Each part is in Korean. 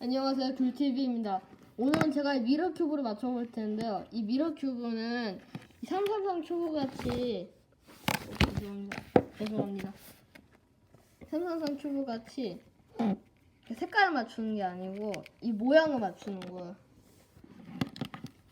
안녕하세요. 귤TV입니다. 오늘은 제가 이 미러 큐브를 맞춰볼 텐데요. 이 미러 큐브는 이 삼삼삼 큐브 같이 어, 죄송합니다. 죄송합니다. 삼삼삼 큐브 같이 색깔을 맞추는 게 아니고 이 모양을 맞추는 거예요.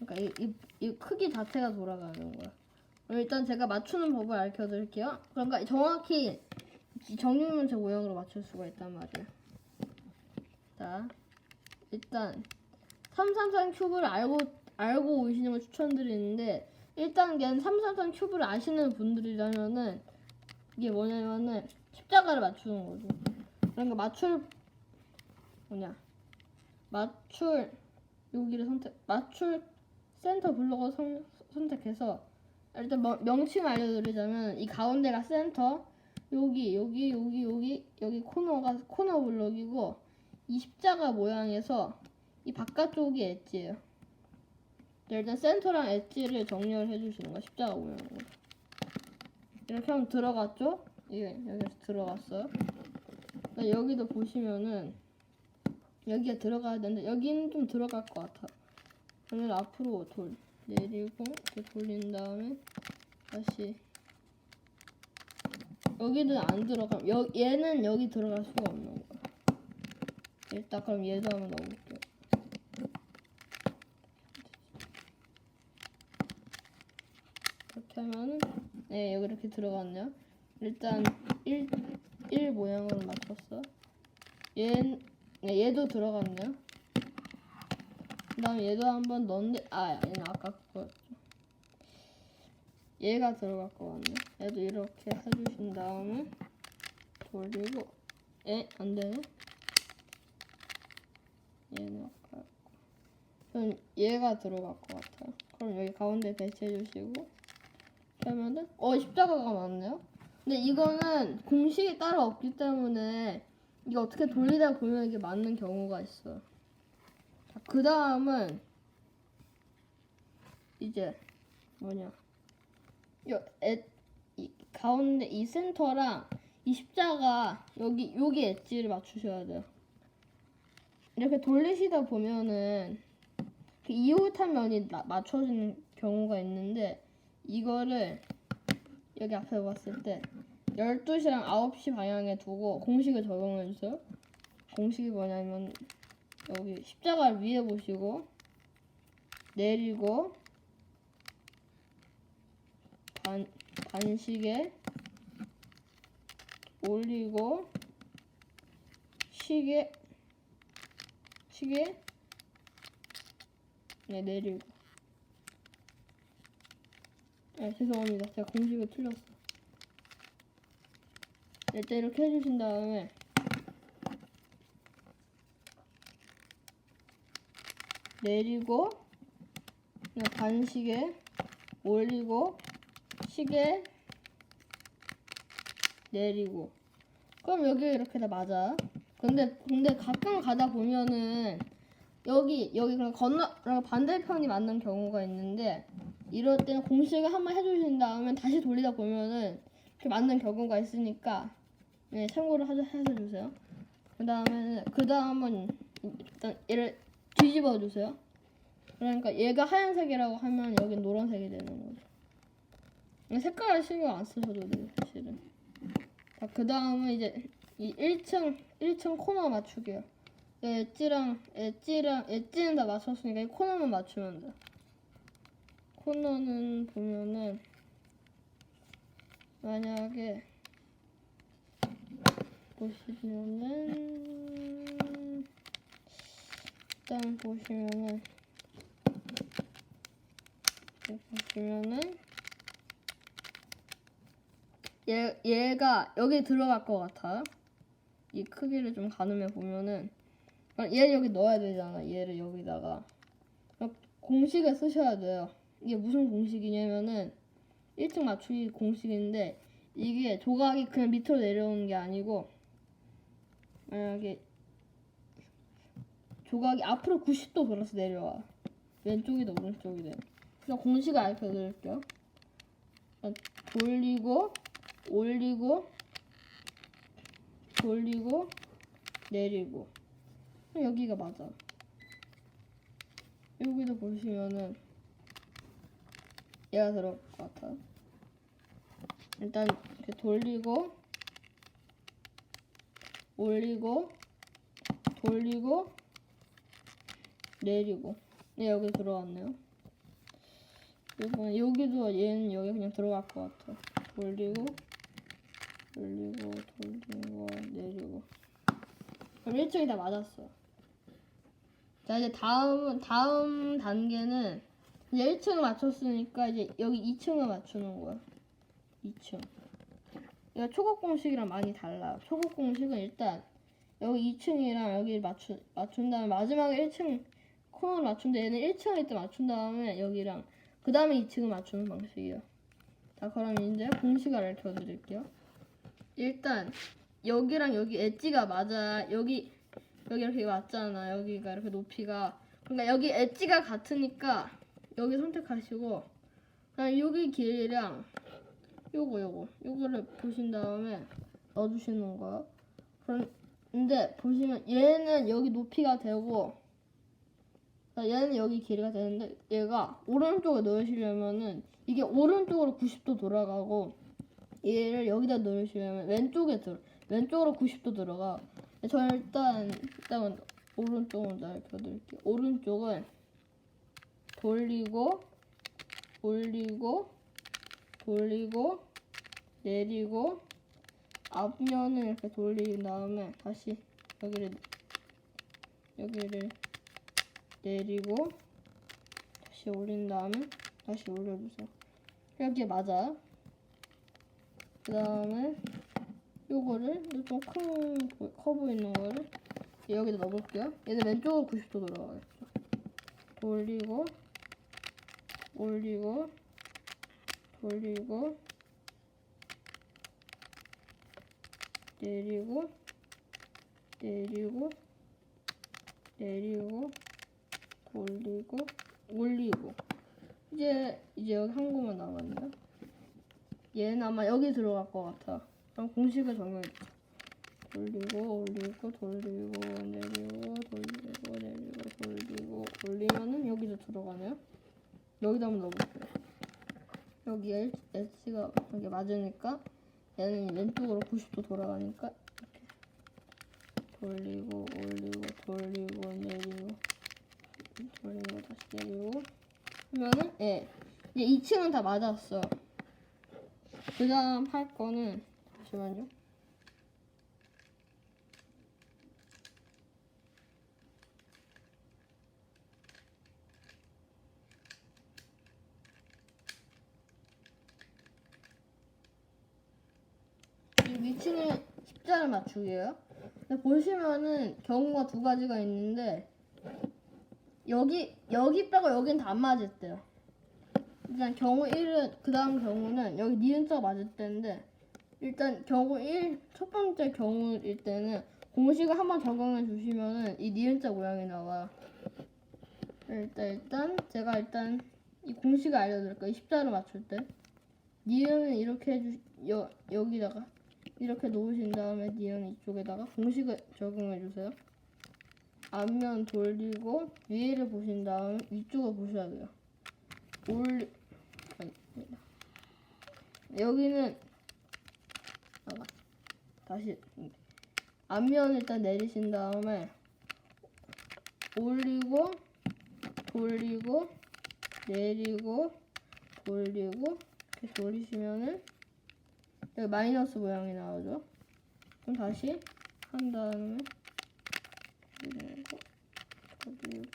그러니까 이, 이, 이 크기 자체가 돌아가는 그럼 일단 제가 맞추는 법을 알려드릴게요. 그러니까 정확히 이 정육면체 모양으로 맞출 수가 있단 말이에요. 자, 일단 333 큐브를 알고 알고 오시는 걸 추천드리는데 1단계는 333 큐브를 아시는 분들이라면은 이게 뭐냐면은 십자가를 맞추는 거죠. 그러니까 맞출 뭐냐 맞출 여기를 선택 맞출 센터 블록을 선, 선택해서 일단 명, 명칭 알려드리자면 이 가운데가 센터 여기 여기 여기 여기 여기 코너가 코너 블록이고 이 십자가 모양에서 이 바깥쪽이 엣지예요. 네, 일단 센터랑 엣지를 정렬 해주시는 거야 십자가 모양으로. 이렇게 하면 들어갔죠? 이게 여기서 들어갔어요. 그러니까 여기도 보시면은 여기가 들어가야 되는데 여기는 좀 들어갈 것 같아. 그러면 앞으로 돌 내리고 이렇게 돌린 다음에 다시 여기는 안 들어가. 여 얘는 여기 들어갈 수가 없는 거야. 일단 그럼 얘도 한번 넣어볼게요. 이렇게 하면은 네 여기 이렇게 들어갔네요. 일단 1, 1 모양으로 맞췄어. 얘, 네, 얘도 들어갔네요. 그 다음에 얘도 한번 넣는데 아 얘는 아까 그거였죠. 얘가 들어갈 것 같네. 얘도 이렇게 해주신 다음에 돌리고 에? 안 되네. 얘는 그럼 얘가 들어갈 것 같아요. 그럼 여기 가운데 배치해 주시고 그러면은 어 십자가가 맞네요. 근데 이거는 공식이 따로 없기 때문에 이게 어떻게 돌리다 보면 이게 맞는 경우가 있어요. 자, 그 다음은 이제 뭐냐 요 엣, 이 가운데 이 센터랑 이 십자가 여기 여기 엣지를 맞추셔야 돼요. 이렇게 돌리시다 보면은 그 이웃한 면이 나- 맞춰지는 경우가 있는데 이거를 여기 앞에 봤을 때 12시랑 9시 방향에 두고 공식을 적용해 주세요. 공식이 뭐냐면 여기 십자가를 위에 보시고 내리고 반, 반시계 올리고 시계 시계? 네 내리고. 네 죄송합니다. 제가 공식을 틀렸어. 일단 이렇게 해주신 다음에 내리고 반시계 올리고 시계 내리고. 그럼 여기 이렇게 다 맞아. 근데 근데 가끔 가다 보면은 여기 여기 그냥 건너 반대편이 맞는 경우가 있는데 이럴 때는 공식을 한 번 해주신 다음에 다시 돌리다 보면은 이렇게 맞는 경우가 있으니까 네 참고로 하셔 해서 주세요. 그 다음에는 그 다음은 일단 얘를 뒤집어 주세요. 그러니까 얘가 하얀색이라고 하면 여기 노란색이 되는 거죠. 색깔을 신경 안 쓰셔도 돼요 사실은. 자, 그 다음은 이제 이 1층 1층 코너 맞추기요. 엣지랑 엣지랑 엣지는 다 맞췄으니까 이 코너만 맞추면 돼. 코너는 보면은 만약에 보시면은 일단 보시면은 이렇게 보시면은 얘 얘가 여기 들어갈 것 같아요. 이 크기를 좀 가늠해 보면은 아, 얘를 여기 넣어야 되잖아. 얘를 여기다가 공식을 쓰셔야 돼요. 이게 무슨 공식이냐면은 1층 맞추기 공식인데 이게 조각이 그냥 밑으로 내려오는 게 아니고 만약에 조각이 앞으로 90도 돌아서 내려와 왼쪽이든 오른쪽이든 그냥 공식을 알려드릴게요. 돌리고 올리고 돌리고 내리고 여기가 맞아. 여기도 보시면은 얘가 들어갈 것 같아. 일단 이렇게 돌리고 올리고 돌리고 내리고 네 여기 들어왔네요. 이번 여기도 얘는 여기 그냥 들어갈 것 같아. 돌리고 돌리고 돌리고 내리고 그럼 1층이 다 맞았어. 자 이제 다음 다음 단계는 이제 1층을 맞췄으니까 이제 여기 2층을 맞추는 거야. 2층. 이거 초급 공식이랑 많이 달라요. 초급 공식은 일단 여기 2층이랑 여기 맞추 맞춘 다음에 마지막에 1층 코너를 맞춘데 얘는 1층을 일단 맞춘 다음에 여기랑 그 다음에 2층을 맞추는 방식이에요. 자 그럼 이제 공식을 알려드릴게요. 일단 여기랑 여기 엣지가 맞아 여기 여기 이렇게 맞잖아 여기가 이렇게 높이가 그러니까 여기 엣지가 같으니까 여기 선택하시고 그다음 여기 길이랑 요거 요거 요거를 보신 다음에 넣어주시는 거예요. 그럼 근데 보시면 얘는 여기 높이가 되고 자, 얘는 여기 길이가 되는데 얘가 오른쪽에 넣으시려면은 이게 오른쪽으로 90도 돌아가고 얘를 여기다 넣으시려면 왼쪽에 들 왼쪽으로 90도 들어가. 저 일단 일단 오른쪽으로 넓혀드릴게요. 오른쪽은 돌리고 올리고 돌리고 내리고 앞면을 이렇게 돌린 다음에 다시 여기를 여기를 내리고 다시 올린 다음에 다시 올려주세요. 여기 맞아. 그 다음에 요거를 좀큰 커브 있는 거를 여기다 넣어볼게요. 얘는 왼쪽으로 90도 돌아가겠죠. 돌리고 올리고 돌리고 내리고 내리고 내리고 돌리고 올리고 이제 이제 여기 한 곳만 남았네요. 얘는 아마 여기 들어갈 것 같아. 그럼 공식을 정해주자. 돌리고 올리고 돌리고 내리고 돌리고 내리고 돌리고 올리면은 여기도 들어가네요. 여기다 한번 넣어볼게요. 여기 L, H가 여기 맞으니까 얘는 왼쪽으로 90도 돌아가니까 이렇게 돌리고 올리고 돌리고 내리고 돌리고 다시 내리고 하면은 예 이제 2층은 다 맞았어. 그 다음 할 거는 잠시만요. 이 위치는 십자를 맞추기예요. 근데 보시면은 경우가 두 가지가 있는데 여기 여기 빼고 여긴 다 안 맞을 때요. 일단 경우 1은 그 다음 경우는 여기 니은자가 맞을 때인데 일단 경우 1 첫 번째 경우일 때는 공식을 한번 적용해 주시면은 이 니은자 모양이 나와요. 일단 일단 제가 일단 이 공식을 알려드릴게요. 이 십자를 맞출 때 니은은 이렇게 해주 여 여기다가 이렇게 놓으신 다음에 니은 이쪽에다가 공식을 적용해 주세요. 앞면 돌리고 위를 보신 다음 위쪽을 보셔야 돼요. 올리. 여기는 아까 다시 앞면 일단 내리신 다음에 올리고 돌리고 내리고 돌리고 이렇게 돌리시면은 여기 마이너스 모양이 나오죠. 그럼 다시 한 다음에 돌리고 돌리고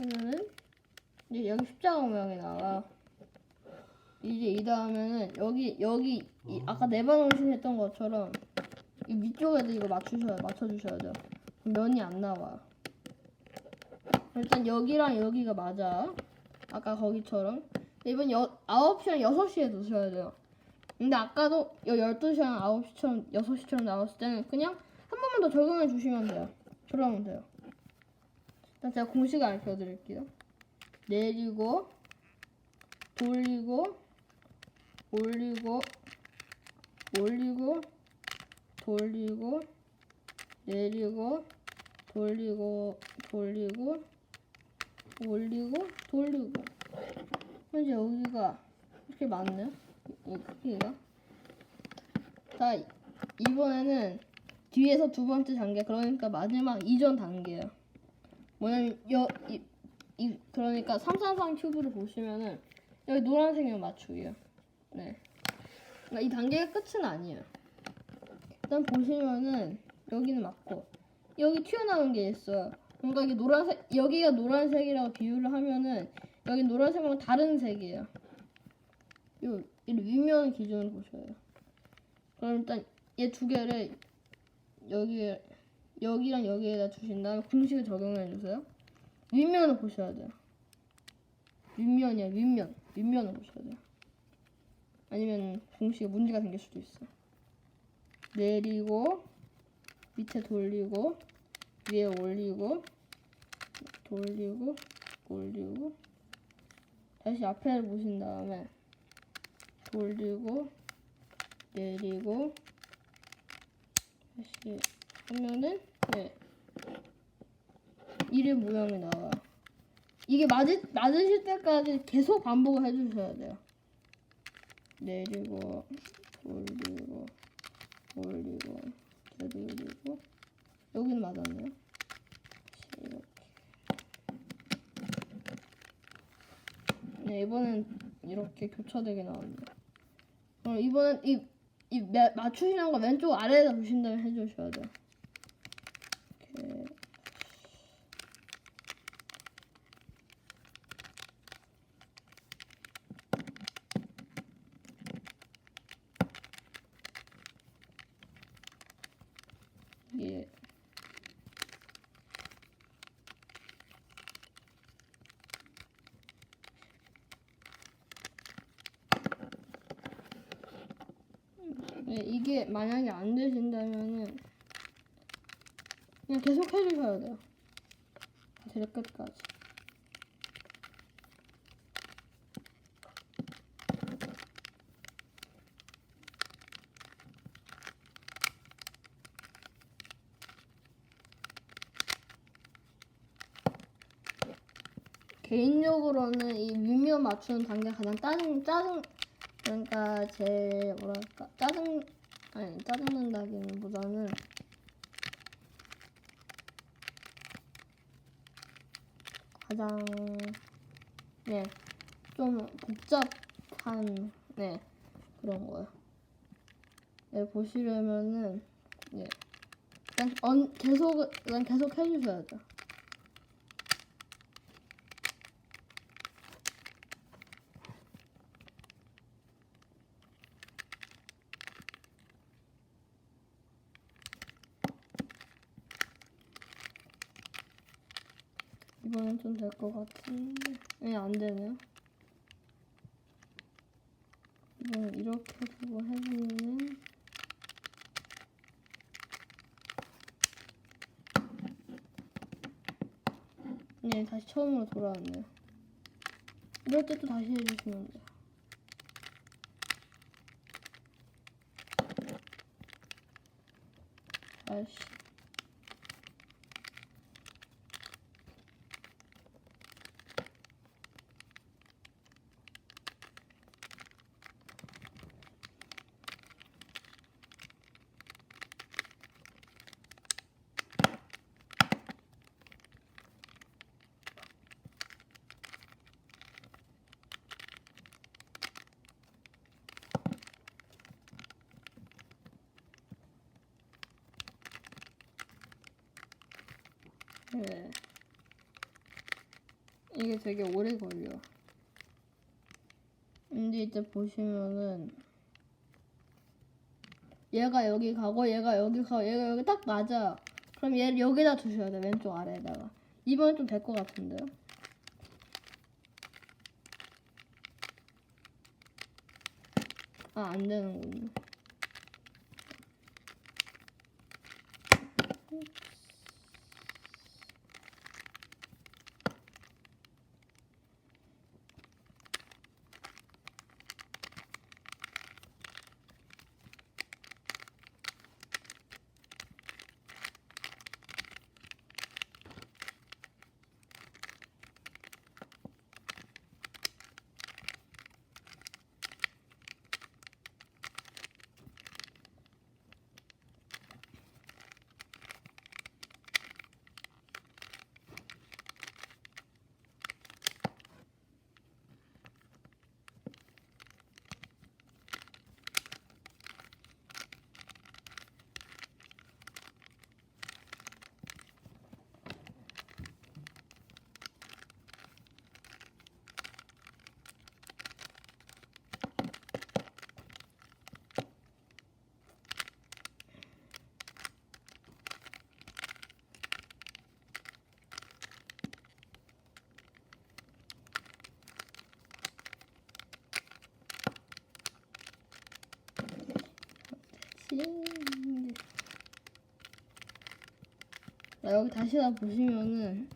하면은 이제 여기 십자가 모양이 나와. 이제 이 다음에는 여기 여기 이 아까 네번 오신 했던 것처럼 이 위쪽에도 이거 맞추셔야 맞춰주셔야 돼요. 면이 안 나와. 일단 여기랑 여기가 맞아. 아까 거기처럼. 이번 여, 9시랑 6시에 넣으셔야 돼요. 근데 아까도 12시랑 9시처럼 6시처럼 나왔을 때는 그냥 한 번만 더 적용해 주시면 돼요. 그러면 돼요. 일단 제가 공식을 알려 드릴게요. 내리고 돌리고 올리고 올리고 돌리고 내리고 돌리고 돌리고 올리고 돌리고. 현재 여기가 이렇게 많네요. 이 크기가. 자 이번에는 뒤에서 두 번째 단계 그러니까 마지막 이전 단계예요. 뭐냐면 여, 이, 이 그러니까 삼삼삼 큐브를 보시면은 여기 노란색이면 맞추기요 네 그러니까 이 단계가 끝은 아니에요 일단 보시면은 여기는 맞고 여기 튀어나온 게 있어요. 그러니까 이게 노란색 여기가 노란색이라고 비유를 하면은 여기 노란색하고 다른 색이에요. 요, 이 윗면 기준으로 보셔야 돼요. 그럼 일단 얘 두 개를 여기 여기랑 여기에다 주신 다음에 공식을 적용해 주세요. 윗면을 보셔야 돼요. 윗면이야 윗면 윗면을 보셔야 돼요. 아니면 공식에 문제가 생길 수도 있어. 내리고 밑에 돌리고 위에 올리고 돌리고 올리고 다시 앞에를 보신 다음에 돌리고 내리고 다시 하면은 네 이런 모양이 나와요. 이게 맞으, 맞으실 때까지 계속 반복을 해주셔야 돼요. 내리고 돌리고 올리고 내리고 여기는 맞았네요. 이렇게. 네 이번엔 이렇게 교차되게 나옵니다. 그럼 이번엔 이, 이 매- 맞추시는 거 왼쪽 아래에다 두신 다음에 해주셔야 돼요. 이렇게 네, 이게 만약에 안 되신다면은 그냥 계속 해주셔야 돼요. 제일 끝까지. 개인적으로는 이 윗면 맞추는 단계가 가장 짜증 짜증 그러니까 제일 뭐랄까 짜증 아니 짜증난다기보다는 가장 네 좀 복잡한 네 그런 거요. 네 보시려면은 네 그냥 언 계속 그냥 계속 해주셔야 돼. 이번엔 좀 될 것 같은데 네, 안 되네요. 이번엔 이렇게 두고 해보면은 네, 다시 처음으로 돌아왔네요. 이럴 때 또 다시 해주시면 돼요. 다 시. 네. 이게 되게 오래 걸려. 근데 이제 보시면은 얘가 여기 가고 얘가 여기 가고 얘가 여기 딱 맞아. 그럼 얘를 여기다 두셔야 돼 왼쪽 아래에다가. 이번엔 좀 될 것 같은데요? 아 안 되는군요. 자, 여기 다시 다 보시면은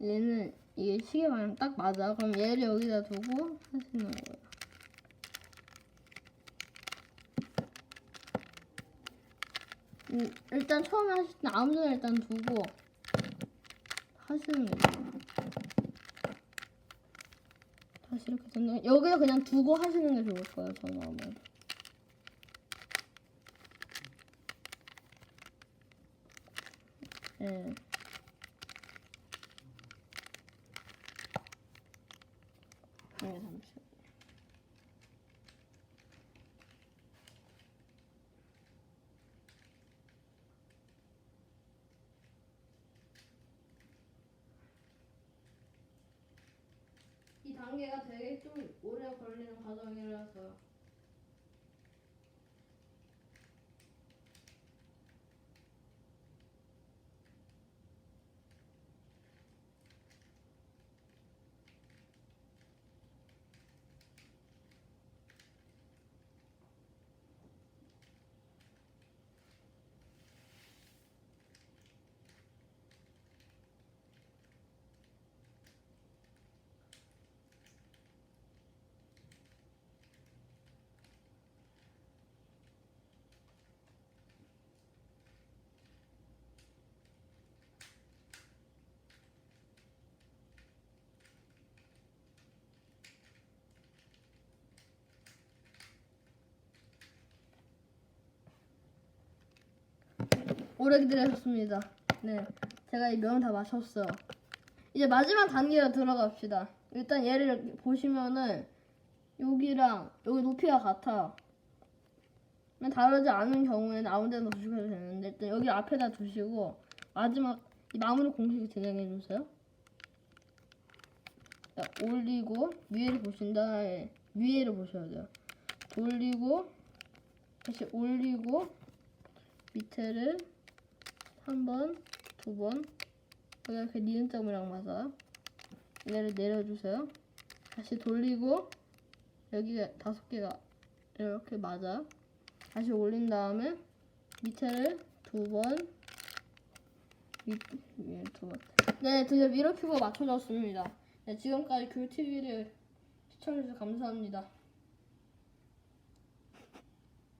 얘는 이게 시계 방향 딱 맞아. 그럼 얘를 여기다 두고 하시는 거예요. 음, 일단 처음에 하실 때 아무 데나 일단 두고 하시는 거예요. 다시 이렇게 던져 여기다 그냥 두고 하시는 게 좋을 거예요. 저는. 네. 네, 오래 기다리셨습니다. 네, 제가 이면다 마셨어요. 이제 마지막 단계로 들어갑시다. 일단 얘를 보시면은 여기랑 여기 높이가 같아요. 다르지 않은 경우에는 아무 데나 두셔도 되는데 일단 여기 앞에다 두시고 마지막 이 마무리 공식을 진행해 주세요. 자, 올리고 위에를 보신 다음에 위에를 보셔야 돼요. 올리고 다시 올리고 밑에를 한 번, 두 번, 이렇게 니은점이랑 맞아. 얘를 내려주세요. 다시 돌리고 여기가 다섯 개가 이렇게 맞아. 다시 올린 다음에 밑에를 두 번, 밑, 두 번. 네, 드디어 미러큐브가 맞춰졌습니다. 네, 지금까지 교TV를 시청해주셔서 감사합니다.